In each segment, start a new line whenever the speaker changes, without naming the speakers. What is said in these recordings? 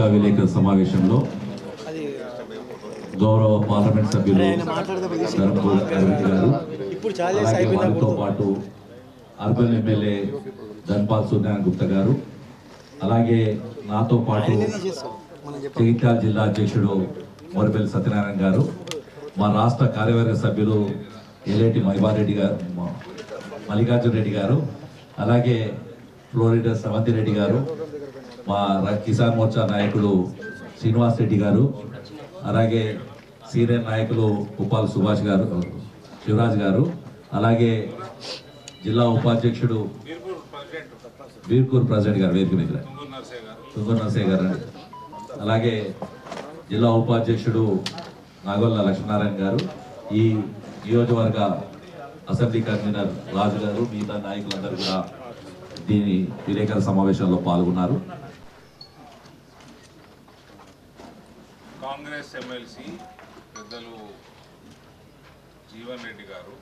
పత్రికా విలేకరుల సమావేశంలో గౌరవ పార్లమెంట్ సభ్యులు గారు వారితో పాటు అర్బన్ ఎమ్మెల్యే ధన్పాల్ సూర్యనారాయణ గుప్తా గారు అలాగే నాతో పాటు జగిత్యాల జిల్లా అధ్యక్షుడు మొరబెల్లి సత్యనారాయణ గారు మా రాష్ట్ర కార్యవర్గ సభ్యులు ఎల్లేటి మహిబారెడ్డి గారు మల్లికార్జున రెడ్డి గారు అలాగే ఫ్లోరిడా స్రవంతి రెడ్డి గారు మా కిసాన్ మోర్చా నాయకుడు శ్రీనివాస్ రెడ్డి గారు అలాగే సీనియర్ నాయకులు ఉపాల్ సుభాష్ గారు శివరాజ్ గారు అలాగే జిల్లా ఉపాధ్యక్షుడు వీర్కూర్ ప్రెసిడెంట్ గారు వేదిక మీద. తుంగూరు నరసయ్య గారు అలాగే జిల్లా ఉపాధ్యక్షుడు నాగొల్ల లక్ష్మీనారాయణ గారు ఈ నియోజకవర్గ అసెంబ్లీ కన్వీనర్ రాజు గారు మిగతా నాయకులందరూ కూడా దీని విలేకరుల సమావేశంలో పాల్గొన్నారు
కాంగ్రెస్ ఎమ్మెల్సీ పెద్దలు జీవన్ రెడ్డి గారు.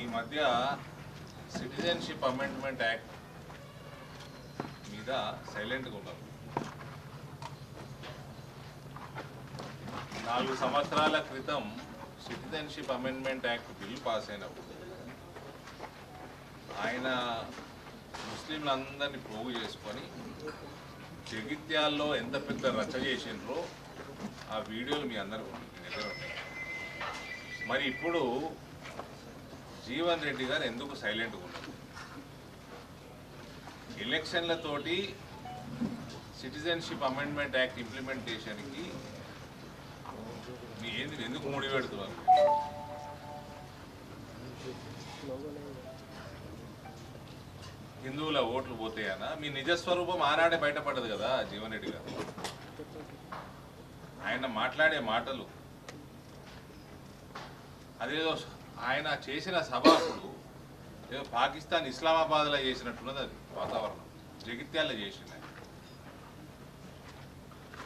ఈ మధ్య సిటిజన్షిప్ అమెండ్మెంట్ యాక్ట్ మీద సైలెంట్గా ఉన్నారు. నాలుగు సంవత్సరాల క్రితం citizenship amendment act bill pass అయినప్పుడు ఆయన ముస్లింలందరినీ పోగు చేసుకొని జగిత్యాల్లో ఎంత పెద్ద రచ్చ చేసిండ్రో ఆ వీడియోలు మీ అందరూ దగ్గర మరి ఇప్పుడు జీవన్ రెడ్డి గారు ఎందుకు సైలెంట్గా ఉన్నారు? ఎలక్షన్లతోటి సిటిజన్షిప్ అమెండ్మెంట్ యాక్ట్ ఇంప్లిమెంటేషన్కి మీ ఏంది ఎందుకు ముడిపెడుతున్నారు? హిందువుల ఓట్లు పోతాయనా? మీ నిజస్వరూపం ఆనాడే బయటపడదు కదా జీవన్ రెడ్డి గారు. ఆయన మాట్లాడే మాటలు. అదేదో ఆయన చేసిన సభ అప్పుడు ఏదో పాకిస్తాన్ ఇస్లామాబాద్లో చేసినట్టున్నది అది వాతావరణం. జగిత్యాల్లో చేసిన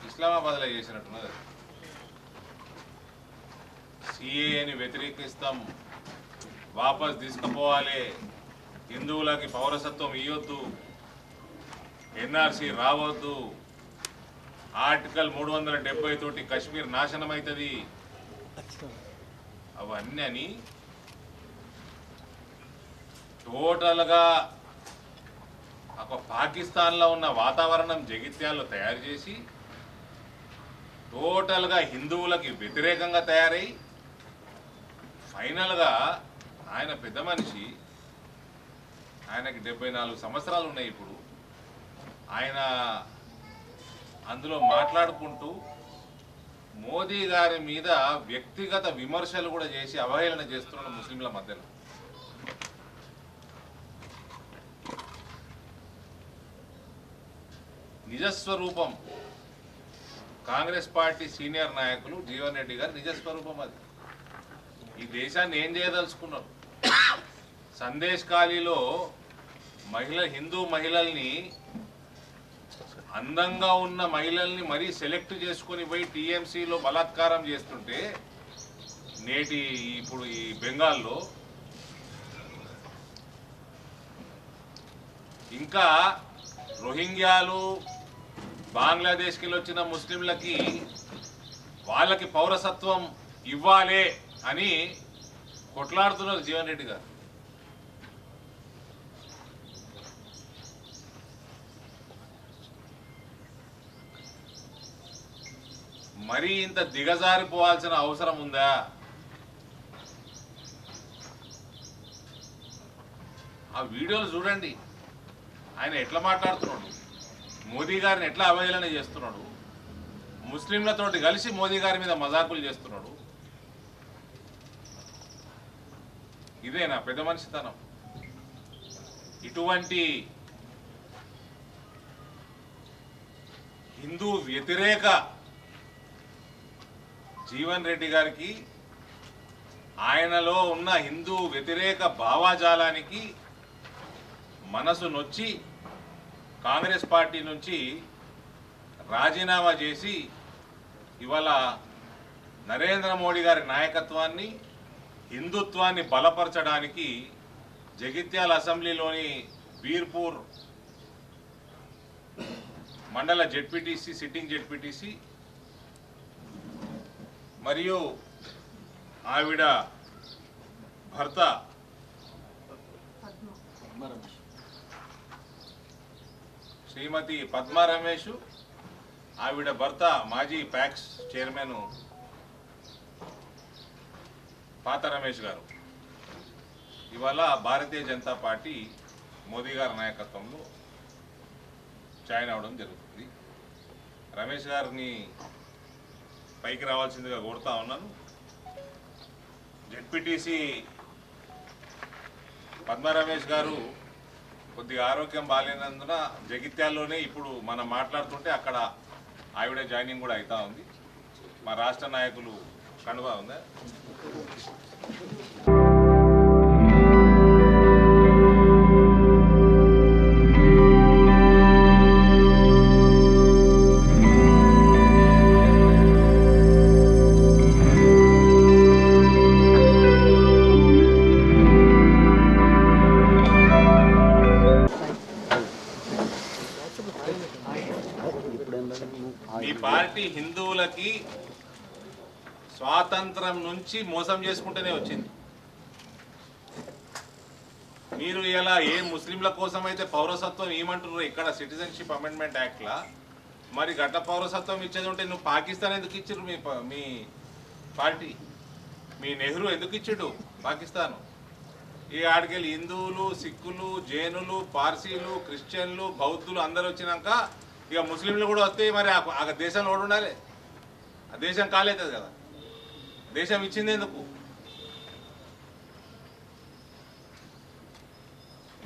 ఇస్లామాబాద్లో చేసినట్టున్నది అది. సిఏని వ్యతిరేకిస్తాం. వాపస్ తీసుకుపోవాలి. హిందువులకి పౌరసత్వం ఇవ్వద్దు ఎన్ఆర్సీ రావద్దు. ఆర్టికల్ మూడు వందల డెబ్బై తోటి కశ్మీర్ నాశనం అవుతుంది అవన్నీ అని టోటల్గా ఒక పాకిస్తాన్లో ఉన్న వాతావరణం జగిత్యాల్లో తయారు చేసి టోటల్గా హిందువులకి వ్యతిరేకంగా తయారై ఫైనల్గా ఆయన పెద్ద మనిషి ఆయనకి డెబ్బై నాలుగు సంవత్సరాలు ఉన్నాయి ఇప్పుడు. ఆయన అందులో మాట్లాడుకుంటూ మోదీ గారి మీద వ్యక్తిగత విమర్శలు కూడా చేసి అవహేళన చేస్తున్నాడు ముస్లింల మధ్యలో. నిజస్వరూపం. కాంగ్రెస్ పార్టీ సీనియర్ నాయకులు జీవన్ రెడ్డి గారు నిజస్వరూపం అది. ఈ దేశాన్ని ఏం చేయదలుచుకున్నారు? సందేశ్ ఖాళీలో మహిళ హిందూ మహిళల్ని అందంగా ఉన్న మహిళల్ని మరీ సెలెక్ట్ చేసుకొని పోయి టీఎంసీలో బలాత్కారం చేస్తుంటే నేటి ఇప్పుడు ఈ బెంగాల్లో ఇంకా రోహింగ్యాలు బంగ్లాదేశ్కి వచ్చిన ముస్లింలకి వాళ్ళకి పౌరసత్వం ఇవ్వాలే అని కొట్లాడుతున్నారు జీవన్ రెడ్డి గారు. మరీ ఇంత దిగజారిపోవాల్సిన అవసరం ఉందా? ఆ వీడియోలు చూడండి. ఆయన ఎట్లా మాట్లాడుతున్నాడు? మోదీ గారిని ఎట్లా అవహేళన చేస్తున్నాడు? ముస్లింలతోటి కలిసి మోదీ గారి మీద మజాకులు చేస్తున్నాడు? ఇదేనా పెద్ద మనిషితనం. ఇటువంటి హిందూ వ్యతిరేక జీవన్ రెడ్డి గారికి ఆయనలో ఉన్న హిందూ వ్యతిరేక భావాజాలానికి మనసు నొచ్చి కాంగ్రెస్ పార్టీ నుంచి రాజీనామా చేసి ఇవాళ నరేంద్ర మోడీ గారి నాయకత్వాన్ని హిందుత్వాన్ని బలపరచడానికి జగిత్యాల అసెంబ్లీలోని బీర్పూర్ మండల జెడ్పీటీసీ సిట్టింగ్ జెడ్పీటీసీ మరియు ఆవిడ భర్త శ్రీమతి పద్మా రమేష్ ఆవిడ భర్త మాజీ ప్యాక్స్ చైర్మన్ పాత రమేష్ గారు. ఇవాళ భారతీయ జనతా పార్టీ మోదీ గారి నాయకత్వంలో జాయిన్ అవ్వడం జరుగుతుంది. రమేష్ గారిని పైకి రావాల్సిందిగా కోరుతా ఉన్నాను. జెడ్పీటీసీ పద్మరమేష్ గారు కొద్దిగా ఆరోగ్యం బాగాలేనందున జగిత్యాల్లోనే ఇప్పుడు మనం మాట్లాడుతుంటే అక్కడ ఆవిడ జాయినింగ్ కూడా అవుతా ఉంది. మా రాష్ట్ర నాయకులు కనుగా ఉందా? మతాంతరం నుంచి మోసం చేసుకుంటూనే వచ్చింది. మీరు ఇలా ఏ ముస్లింల కోసం అయితే పౌరసత్వం ఏమంటున్నారు ఇక్కడ సిటిజన్షిప్ అమెండ్మెంట్ యాక్ట్లా మరి గట్ట పౌరసత్వం ఇచ్చేది ఉంటే నువ్వు పాకిస్తాన్ ఎందుకు ఇచ్చిర్రు మీ మీ పార్టీ? మీ నెహ్రూ ఎందుకు ఇచ్చిండు పాకిస్తాన్? ఈ ఆడికెళ్ళి హిందువులు సిక్కులు జైనులు పార్సీలు క్రిస్టియన్లు బౌద్ధులు అందరు వచ్చినాక ఇక ముస్లింలు కూడా వస్తే మరి ఆ- దేశంలో కూడా ఉండాలి. ఆ దేశం కాలేదు కదా. దేశం ఇచ్చింది ఎందుకు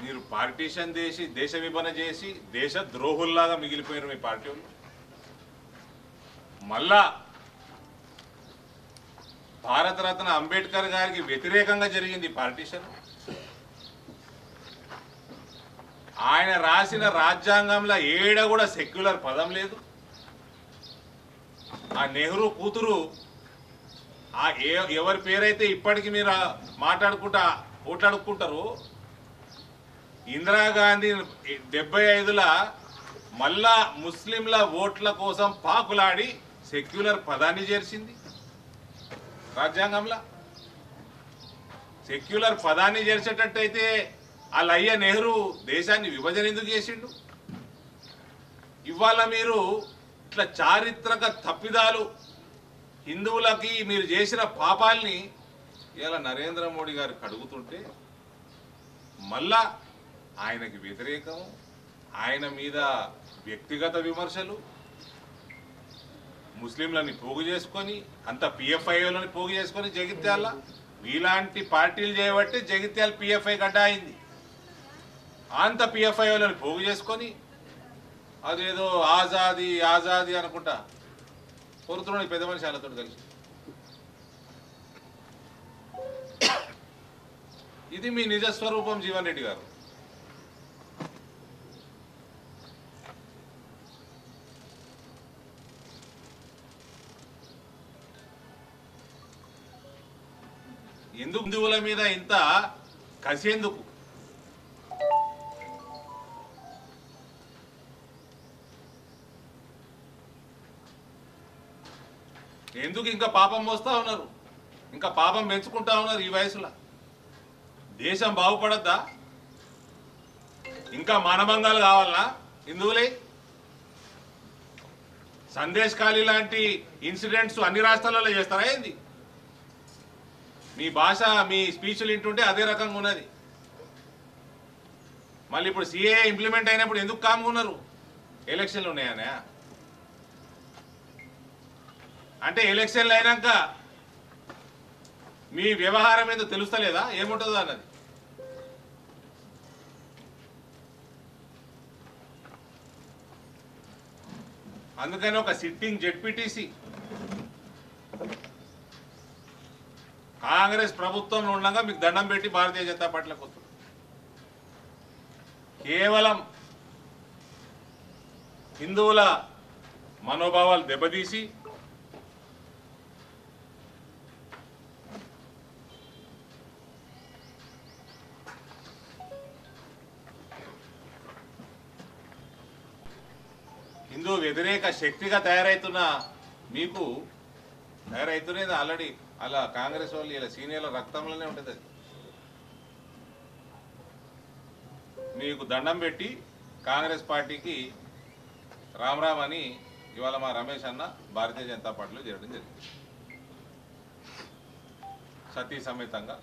మీరు పార్టీషన్ చేసి దేశ విభజన చేసి దేశ ద్రోహుల్లాగా మిగిలిపోయారు మీ పార్టీ మళ్ళా భారతరత్న అంబేద్కర్ గారికి వ్యతిరేకంగా జరిగింది పార్టీషన్ ఆయన రాసిన రాజ్యాంగంలో ఏడ కూడా సెక్యులర్ పదం లేదు. ఆ నెహ్రూ కూతురు ఆ ఏ- ఎవరి పేరైతే ఇప్పటికి మీరు మాట్లాడుకుంటా ఓట్లాడుకుంటారు ఇందిరాగాంధీ డెబ్బై ఐదుల మళ్ళా ముస్లింల ఓట్ల కోసం పాకులాడి సెక్యులర్ పదాన్ని చేర్చింది. రాజ్యాంగంలో. సెక్యులర్ పదాన్ని చేర్చేటట్టయితే వాళ్ళ అయ్య నెహ్రూ దేశాన్ని విభజన ఎందుకు చేసిండు? ఇవాళ మీరు ఇట్లా చారిత్రక తప్పిదాలు హిందువులకి మీరు చేసిన పాపాల్ని ఇలా నరేంద్ర మోడీ గారు కడుగుతుంటే మళ్ళా ఆయనకి వ్యతిరేకం ఆయన మీద వ్యక్తిగత విమర్శలు ముస్లింలని పోగు చేసుకొని అంత పిఎఫ్ఐలని పోగు చేసుకొని జగిత్యాల ఇలాంటి పార్టీలు చేయబట్టి జగిత్యాల పిఎఫ్ఐ గడ్డ అయింది. అంత పిఎఫ్ఐలను పోగు చేసుకొని అదేదో ఆజాది ఆజాది అనుకుంటా కొరుతున్నాడు పెద్ద మనిషి వాళ్ళతో కలిసి ఇది మీ నిజ స్వరూపం జీవన్ రెడ్డి గారు. ఎందుకు హిందువుల మీద ఇంత కసేందుకు? ఎందుకు ఇంకా పాపం మోస్తా ఉన్నారు? ఇంకా పాపం పెంచుకుంటా ఉన్నారు ఈ వయసులో? దేశం బాగుపడద్దా? ఇంకా మానభంగాలు కావాలనా హిందువులే సందేశ్ ఖాళీ లాంటి ఇన్సిడెంట్స్ అన్ని రాష్ట్రాలలో చేస్తారా ఏంది? మీ భాష మీ స్పీచ్లు వింటుంటే అదే రకంగా ఉన్నది. మళ్ళీ ఇప్పుడు సిఏ ఇంప్లిమెంట్ అయినప్పుడు ఎందుకు కామ్గా ఉన్నారు? ఎలక్షన్లు ఉన్నాయనే అంటే ఎలక్షన్లు అయినాక మీ వ్యవహారం ఏదో తెలుస్తలేదా? ఏముంటుందో అన్నది. అందుకని ఒక సిట్టింగ్ జెడ్పీటీసీ కాంగ్రెస్ ప్రభుత్వంలో ఉండగా మీకు దండం పెట్టి భారతీయ జనతా పార్టీలోకి వస్తుంది. కేవలం హిందువుల మనోభావాలు దెబ్బతీసి హిందూ వ్యతిరేక శక్తిగా తయారవుతున్న మీకు తయారవుతున్నది ఆల్రెడీ అలా కాంగ్రెస్ వాళ్ళు ఇలా సీనియర్ల రక్తంలోనే ఉంటుంది అది. మీకు దండం పెట్టి కాంగ్రెస్ పార్టీకి రామ్ అని ఇవాళ మా రమేష్ అన్న భారతీయ జనతా పార్టీలో చేరడం జరిగింది. సతీ సమేతంగా.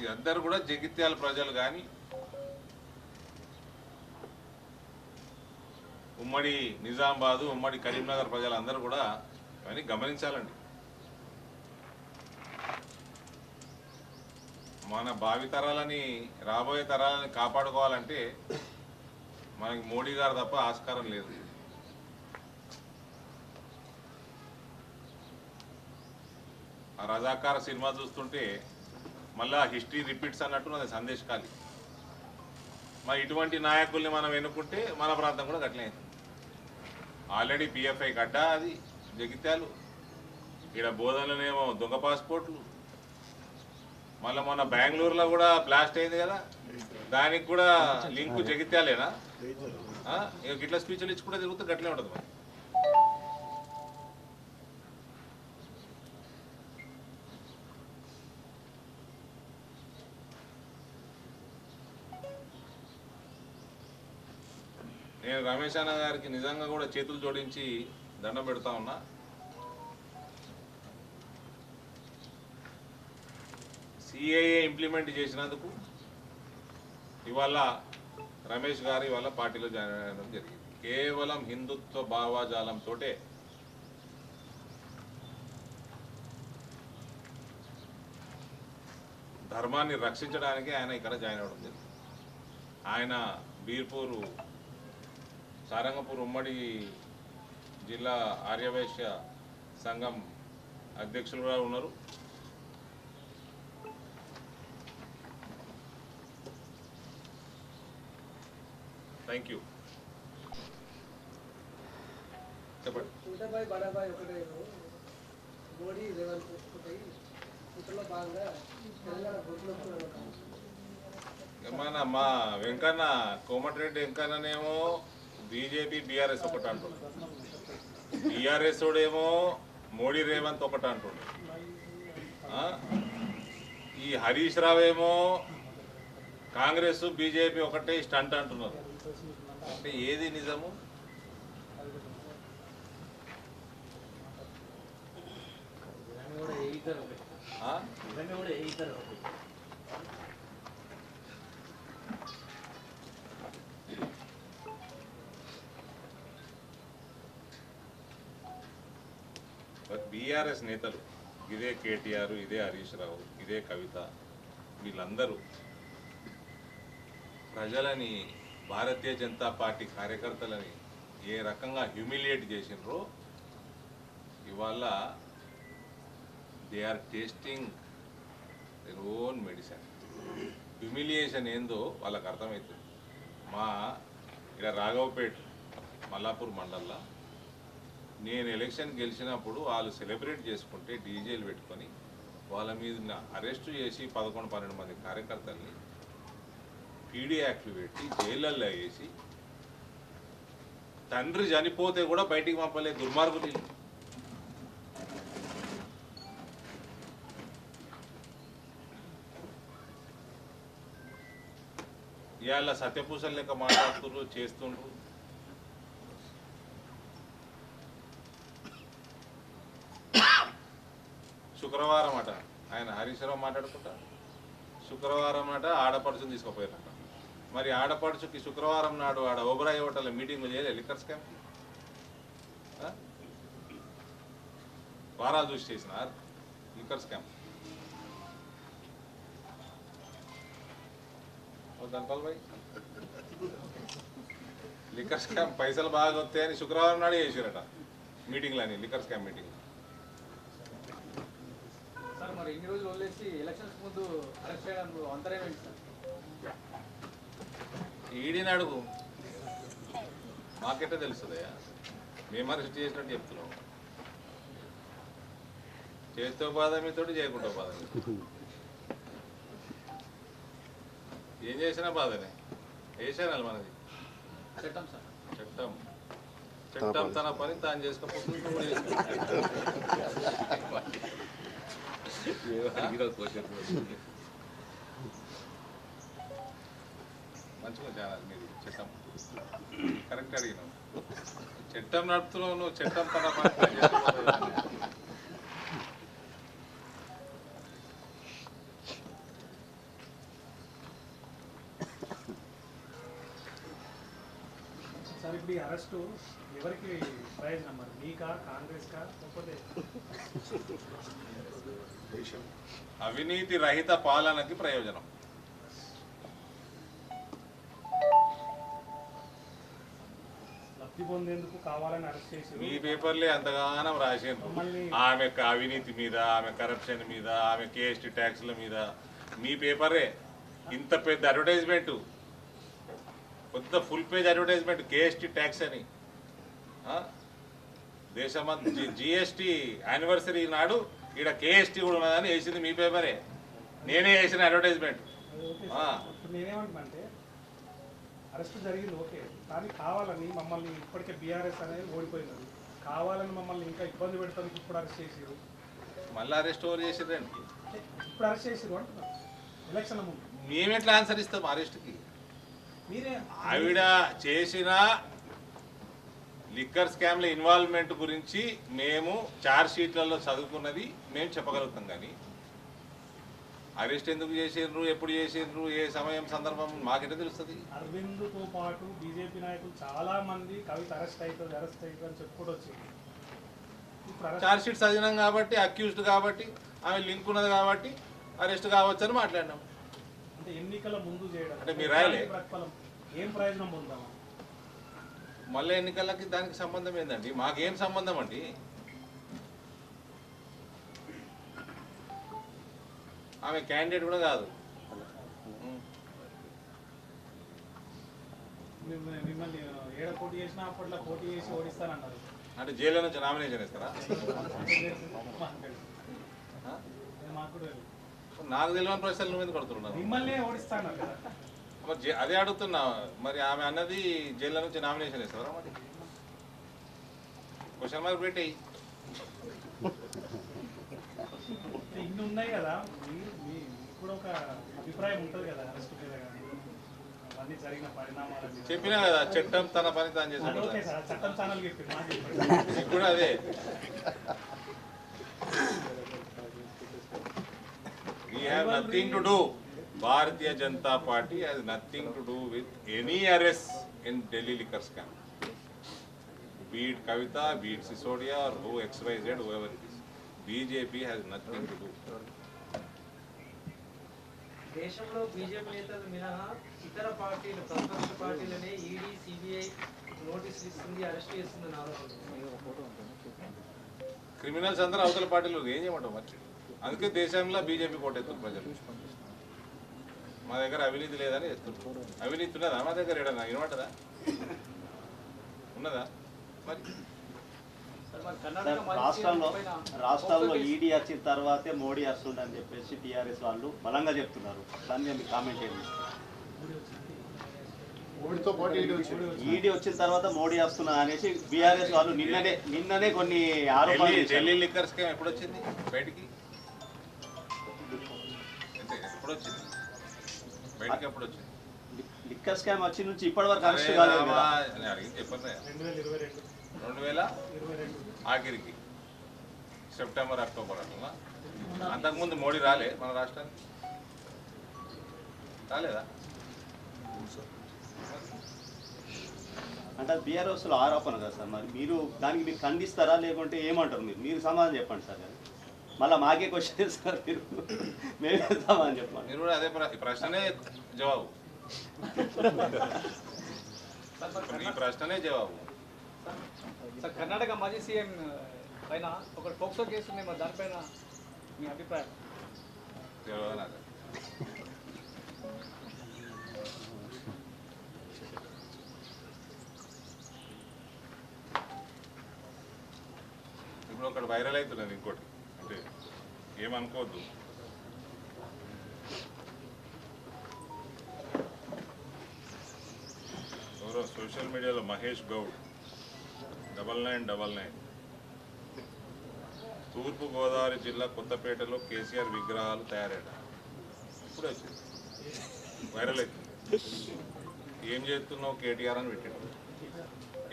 ఇదందరూ కూడా జగిత్యాల ప్రజలు కానీ ఉమ్మడి నిజామాబాదు ఉమ్మడి కరీంనగర్ ప్రజలందరూ కూడా కానీ గమనించాలండి. మన భావితరాలని రాబోయే తరాలని కాపాడుకోవాలంటే మనకి మోడీ గారు తప్ప ఆస్కారం లేదు. ఆ రజాకార సినిమా చూస్తుంటే మళ్ళా హిస్టరీ రిపీట్స్ అన్నట్టు నాది సందేశకాలి మరి ఇటువంటి నాయకుల్ని మనం ఎన్నుకుంటే మన ప్రాంతం కూడా గట్లే ఆల్రెడీ పిఎఫ్ఐ గడ్డ అది జగిత్యాలు ఇక్కడ బోధనలోనేమో దొంగ పాస్పోర్ట్లు. మళ్ళీ మొన్న బెంగళూరులో కూడా బ్లాస్ట్ అయింది కదా దానికి కూడా లింకు జగిత్యాలేనా? ఇక గిట్ల స్పీచ్లు ఇచ్చి కూడా తిరుగుతూ గట్లే ఉంటుంది మరి. నేను రమేష్ అన్న గారికి నిజంగా కూడా చేతులు జోడించి దండం పెడతా ఉన్నా. సిఏఏ ఇంప్లిమెంట్ చేసినందుకు ఇవాళ రమేష్ గారు ఇవాళ పార్టీలో జాయిన్ అవ్వడం జరిగింది. కేవలం హిందుత్వ భావాజాలంతో ధర్మాన్ని రక్షించడానికి ఆయన ఇక్కడ జాయిన్ అవ్వడం జరిగింది. ఆయన బీర్పూరు సారంగపూర్ ఉమ్మడి జిల్లా ఆర్యవైశ్య సంఘం అధ్యక్షులుగా ఉన్నారు. థ్యాంక్ యూ చెప్పండి.
మోడీ రేవంత్ భాగంగా తెలంగాణ గుర్తులు
మా వెంకన్న కోమటిరెడ్డి వెంకన్ననేమో బీజేపీ బీఆర్ఎస్ ఒకటి అంటుండు బీఆర్ఎస్ ఏమో మోడీ రేవంత్ ఒకటి అంటుండు? ఈ హరీష్ రావు ఏమో కాంగ్రెస్ బీజేపీ ఒకటే స్టంట్ అంటున్నారు. అంటే ఏది నిజము? ఆ? టీఆర్ఎస్ నేతలు ఇదే కేటీఆర్ ఇదే హరీష్ రావు ఇదే కవిత వీళ్ళందరూ ప్రజలని భారతీయ జనతా పార్టీ కార్యకర్తలని ఏ రకంగా హ్యూమిలియేట్ చేసినరో ఇవాళ they are tasting their own medicine humiliation ఏందో వాళ్ళకు అర్థమవుతుంది మా ఇక్కడ రాఘవపేట్ మల్లాపూర్ మండల్లో నేను ఎలక్షన్ గెలిచినప్పుడు వాళ్ళు సెలబ్రేట్ చేసుకుంటే డీజేలు పెట్టుకొని వాళ్ళ మీద అరెస్ట్ చేసి పదకొండు పన్నెండు మంది కార్యకర్తల్ని పీడీ యాక్ట్లు పెట్టి జైళ్ళల్లో వేసి తండ్రి చనిపోతే కూడా బయటికి పంపలే దుర్మార్గులు ఇవాళ సత్యపూసలు లెక్క మాట్లాడుతున్నారు చేస్తుండ్రు. శుక్రవారం అట. ఆయన హరీశ్వరరావు మాట్లాడుకుంటా? శుక్రవారం అట ఆడపడుచుని తీసుకుపోయారట మరి ఆడపడుచుకి శుక్రవారం నాడు ఆడ ఓబరాయి హోటల్ మీటింగ్ చేయలే లిక్కర్ స్కామ్? వారాలు చూసి చేసిన లిక్కర్ స్కామ్. ధన్పాల్ భాయ్ లిక్కర్ స్కామ్ పైసలు బాగా వస్తాయని శుక్రవారం నాడు చేసారట మీటింగ్లని లిక్కర్ స్కామ్ మీటింగ్
మరి ఇన్ని రోజులు వదిలేసి ఎలక్షన్స్ ముందు అరెస్ట్ చేయడానికి అంతరం ఏంటి సార్?
ఈడిని అడుగు మాకెట్టే తెలుస్తుందయ్యా మేము అరెస్ట్ చేసినట్టు చెప్తున్నాం. చేతితో బాధ మీతోటి చేయకుండా బాధ మీతో. ఏం చేసినా బాధనే. వేసాను మనది?
చట్టం సార్.
చట్టం. చట్టం తన పని తాను చేసుకోకపోతే. మంచిగా చాలా మీరు చట్టం కరెక్ట్ అడిగినావు చట్టం నడుపుతున్నావు నువ్వు చట్టం తన
సార్ ఇప్పుడు ఈ అరెస్టు ఎవరికి ప్రయోజనం మరి మీకా కాంగ్రెస్ కా
అవినీతి రహిత పాలనకి ప్రయోజనం. మీ పేపర్లే అంతగానం రాసిండ్రు. ఆమె అవినీతి మీద ఆమె కరప్షన్ మీద ఆమె కేఎస్టీ ట్యాక్స్ల మీద మీ పేపరే ఇంత పెద్ద అడ్వర్టైజ్మెంట్. కొత్త full page advertisement GST tax అని? దేశమంత జిఎస్టీ యానివర్సరీ నాడు ఇక్కడ కేఎస్టీ కూడా ఉన్నదని వేసింది మీ పేపరే. నేనే వేసిన అడ్వర్టైజ్మెంట్.
అరెస్ట్ జరిగింది ఓకే. కానీ కావాలని మమ్మల్ని ఇప్పటికే బీఆర్ఎస్ అనేది ఓడిపోయినది. కావాలని మమ్మల్ని ఇంకా ఇబ్బంది పెడతానికి ఇప్పుడు అరెస్ట్ చేసిరు
మళ్ళీ అరెస్ట్ ఓవర్ చేసిరండి
ఇప్పుడు అరెస్ట్ చేసిరు అంటున్నారు ఎలక్షన్ ముందు.
మేమెట్లా ఆన్సర్ ఇస్తాం అరెస్ట్కి?
మీరే
ఆవిడ చేసిన లిక్కర్ స్కామ్ల ఇన్వాల్వ్మెంట్ గురించి మేము చార్జ్ షీట్లలో చదువుకున్నది మేము చెప్పగలుగుతాం కానీ. అరెస్ట్ ఎందుకు చేసిండ్రు? ఎప్పుడు చేసిండ్రు? ఏ సమయం సందర్భం? మాకెట్లా తెలుస్తుంది?
అరవింద్తో పాటు బీజేపీ నాయకులు చాలా మంది కవిత అరెస్ట్ అవుతుంది అరెస్ట్ అవుతుంది అని చెప్పుకుంటూ వచ్చింది
చార్జ్ షీట్ చదివినాం కాబట్టి అక్యూజ్డ్ కాబట్టి ఆమె లింక్ ఉన్నది కాబట్టి అరెస్ట్ కావచ్చు అని మాట్లాడినాం.
అంటే ఎన్నికల ముందు చేయడం.
అంటే మీరు రాయలే?
ఏం ప్రయోజనం పొందాము
మళ్ళీ ఎన్నికలకి దానికి సంబంధం ఏందండి? మాకేం సంబంధం అండి? ఆమె క్యాండిడేట్ కూడా కాదు. అంటే జైల్లో నుంచి నామినేషన్ ఇస్తారా. నాకు తెలియని ప్రశ్నలు నువ్వు ఎందుకు కడుతున్నావు
మిమ్మల్ని ఓడిస్తాన్నారు కదా.
మరి అదే అడుగుతున్నా మరి ఆమె అన్నది జైల్లో నుంచి నామినేషన్ ఇస్తారా మరి? క్వశ్చన్ మార్క్ పెట్టేయి.
అంటే ఇన్ని ఉన్నాయి కదా ఒక అభిప్రాయం ఉంటుంది కదా అరెస్ట్ మీద కానీ అవన్నీ జరిగిన పరిణామాల మీద
చెప్పినా కదా చట్టం తన పని తాను
చట్టం ఛానల్ చెప్పింది మీకు
కూడా అదే. We have nothing to do. Bharatiya Janata Party has nothing to do with any arrest in Delhi liquor scam. Be it Kavita, be it Sisodia or who XYZ, whoever it is. BJP has nothing to do.
దేశంలో BJP నేతలు మినహా ఇతర పార్టీలు ప్రతిపక్ష పార్టీలనే ED CBI నోటీసులు ఇస్తుంది arrest చేస్తుందని ఆరోపణ
క్రిమినల్స్ అందరూ అవతల పార్టీలో ఏం చేయమంటావు మరి అందుకే దేశంలో బీజేపీ కోటెత్తున్నారు ప్రజలు మా దగ్గర అవినీతి లేదని ఎత్తున్నారు అవినీతి ఉన్నదా? మా దగ్గర ఏడన్నా? వినమంటదా ఉన్నదా? మరి.
సార్ మరి కర్ణాటక మాజీ
రాష్ట్రంలో రాష్ట్రంలో ఈడీ వచ్చిన తర్వాతే మోడీ వస్తుందని చెప్పేసి టీఆర్ఎస్ వాళ్ళు బలంగా చెప్తున్నారు. దాని మీద మీ కామెంట్
పాటు ఈడీ వచ్చింది.
ఈడీ వచ్చిన తర్వాత మోడీ వస్తున్నా అనేసి బీఆర్ఎస్ వాళ్ళు నిన్ననే నిన్ననే కొన్ని ఆరోపణలు
ఢిల్లీ లిక్కర్ స్కామ్ ఎప్పుడు వచ్చింది బయటికి? ఎప్పుడు వచ్చింది బయటికి ఎప్పుడు వచ్చింది
లిక్కర్ స్కామ్ వచ్చి నుంచి ఇప్పటి వరకు
అరే
అరెస్ట్ కాలేదు కదా.
నేను అడిగింది చెప్పండి.
రెండు. వేల
ఆఖరికి. సెప్టెంబర్ అక్టోబర్ అట్లా అంతకుముందు మోడీ రాలే మన రాష్ట్రానికి. రాలేదా?
అంటే బీఆర్ఎస్లో ఆరోపణ కదా సార్ మరి? మీరు దానికి మీరు ఖండిస్తారా లేకుంటే ఏమంటారు మీరు? మీరు సమాధానం చెప్పండి సార్ అది. మళ్ళా మాకే క్వశ్చన్ ఇస్తారు మీరు మేమే సమాధానం చెప్పండి.
మీరు కూడా అదే ప్ర- ఈ ప్రశ్ననే జవాబు.
సార్ మరి
ఈ ప్రశ్ననే జవాబు.
సార్ కర్ణాటక మాజీ సీఎం పైన ఒక పోక్సో కేసు ఉంది మరి దానిపైన మీ అభిప్రాయం?
తెలియదు నాకు ఇప్పుడు ఒకటి వైరల్ అవుతున్నది ఇంకోటి. అంటే ఏమనుకోవద్దు. ఎవరో సోషల్ మీడియాలో Mahesh Goud. Double nine double nine. తూర్పుగోదావరి జిల్లా కొత్తపేటలో కేసీఆర్ విగ్రహాలు తయారయ్యాయి ఇప్పుడు వచ్చింది. వైరల్ అవుతుంది ఏం చేస్తున్నావు కేటీఆర్ అని పెట్టాడు.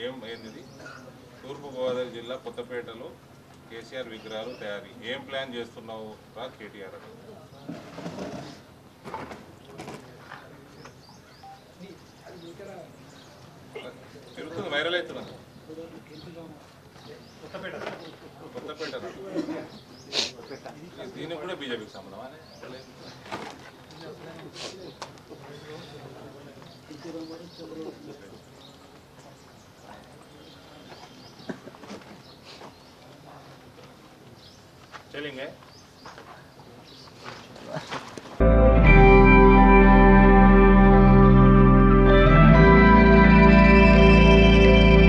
ఏం ఏంది తూర్పుగోదావరి జిల్లా కొత్తపేటలో కేసీఆర్ విగ్రహాలు తయారీ. ఏం ప్లాన్ చేస్తున్నావు? రా కేటీఆర్ తిరుగుతుంది వైరల్ అవుతున్నాను
కొత్తపేట.
కొత్తపేట దీనికి కూడా బీజేపీకి సంబంధమా? சொல்லுங்கள்